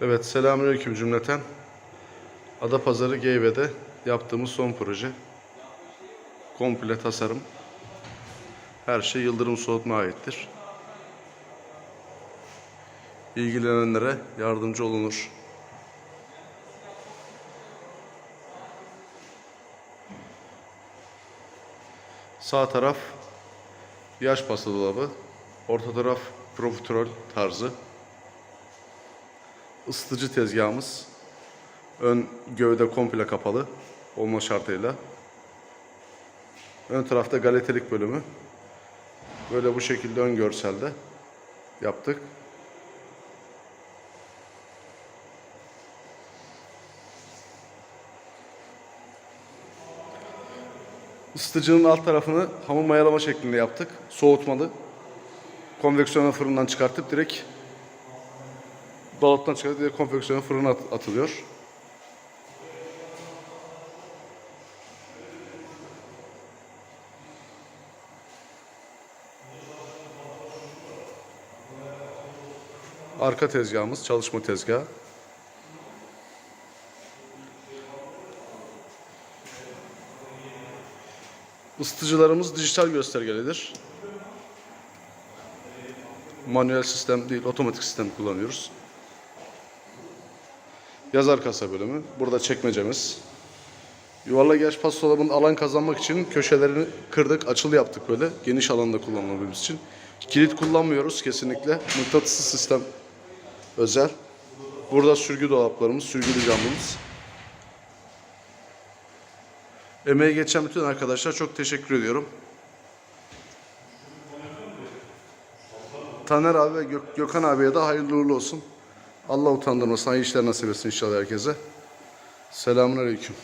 Evet, selamünaleyküm cümleten. Adapazarı Geyve'de yaptığımız son proje. Komple tasarım. Her şey Yıldırım Soğutma aittir. İlgilenenlere yardımcı olunur. Sağ taraf yaş pasta dolabı. Orta taraf profiterol tarzı ısıtıcı tezgahımız. Ön gövde komple kapalı olma şartıyla. Ön tarafta galetelik bölümü. Böyle bu şekilde ön görselde yaptık. Isıtıcının alt tarafını hamur mayalama şeklinde yaptık. Soğutmalı. Konveksiyonel fırından çıkartıp direkt dolaptan çıkartıp direkt konfeksiyona fırına at- atılıyor. Arka tezgahımız çalışma tezgahı. Isıtıcılarımız dijital göstergelidir. Manuel sistem değil, otomatik sistem kullanıyoruz. Yazar kasa bölümü. Burada çekmecemiz. Yuvarlak yaş pas dolabının alan kazanmak için köşelerini kırdık, açılı yaptık böyle. Geniş alanda kullanmamız için. Kilit kullanmıyoruz kesinlikle. Mıknatıslı sistem özel. Burada sürgü dolaplarımız, sürgülü camımız. Emeği geçen bütün arkadaşlar çok teşekkür ediyorum. Taner abi ve Gök- Gökhan abiye de hayırlı uğurlu olsun. Allah utandırmasın, hayırlı işler nasip etsin inşallah herkese. Selamun Aleyküm.